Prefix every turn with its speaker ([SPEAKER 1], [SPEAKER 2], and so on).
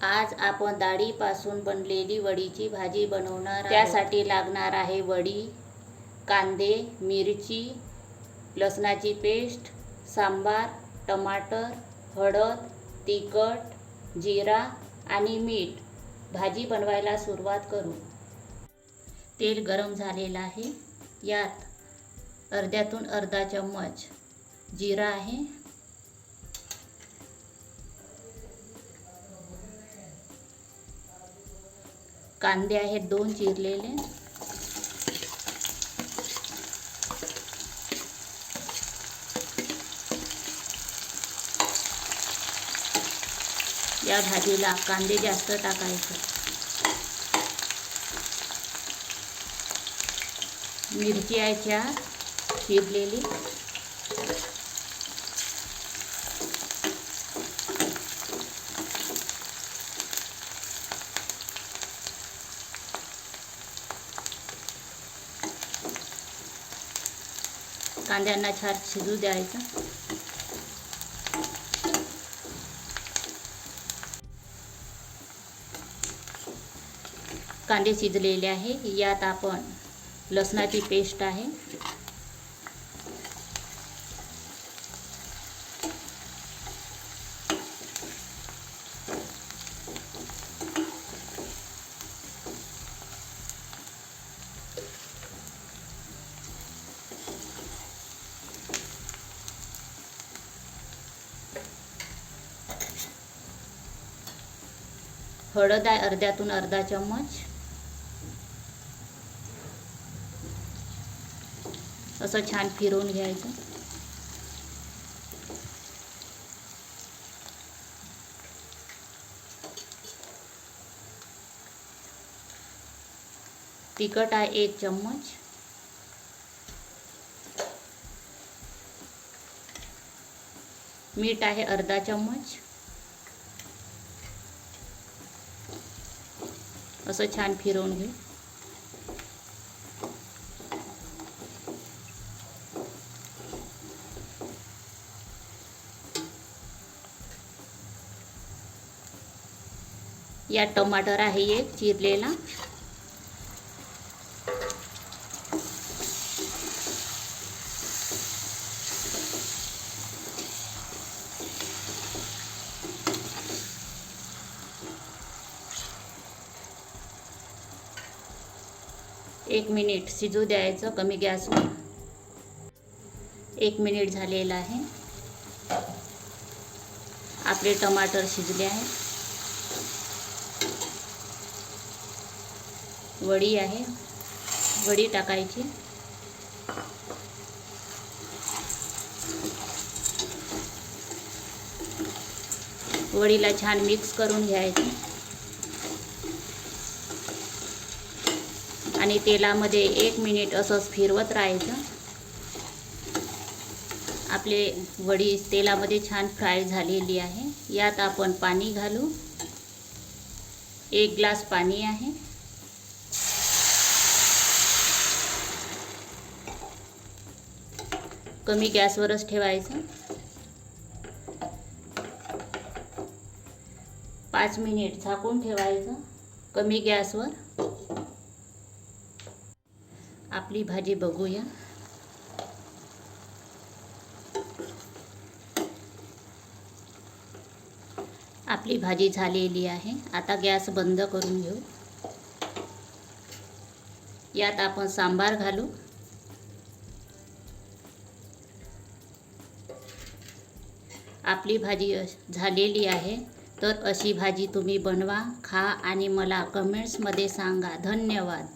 [SPEAKER 1] आज आपण डाळीपासून बनलेली वडीची भाजी बनवणार आहोत. त्यासाठी लागणार आहे वडी कांदे मिरची लसणाची पेस्ट सांबार टमाटर हळद तिखट जिरा आणि मीठ. भाजी बनवायला सुरुवात करू. तेल गरम झालेलं आहे. यात अर्ध्यातून अर्धा चम्मच जिरा आहे. कांदे आहेत दोन चिरलेले. या भाजीला कांदे जास्त टाकायचे. मिरची आहे चार चिरलेली. कांद्यांना छान शिजू द्यायचं. कांदे शिजलेले आहे. यात आपण लसणाची पेस्ट आहे. हळद आहे अर्ध्यातून अर्धा चम्मच. असं छान फिरवून घ्यायचं. तिखट आहे एक चम्मच. मीठ आहे अर्धा चम्मच. असं छान घेऊ यात टमाटर है एक चिरलेला. एक मिनिट शिजू द्यायचं कमी गॅसवर एक मिनिट झालेलं आहे. आपले टमाटर शिजले आहे. वडी आहे. वडी टाकायची. वडीला छान मिक्स करून घ्यायचं. आणि तेलामध्ये एक मिनिट असंच फिरवत राहायचं. आपले वडी तेलामध्ये छान फ्राय झालेली आहे. यात आपण पाणी घालू. एक ग्लास पाणी आहे. कमी गॅसवरच ठेवायचं. पाच मिनिट झाकून ठेवायचं कमी गॅसवर. आपली भाजी बघूया. आपली भाजी झालेली आहे. आता गॅस बंद करून घेऊ. यात आपण सांबार घालू. आपली भाजी झालेली आहे. तर अशी भाजी तुम्ही बनवा खा आणि मला कमेंट्समध्ये सांगा. धन्यवाद.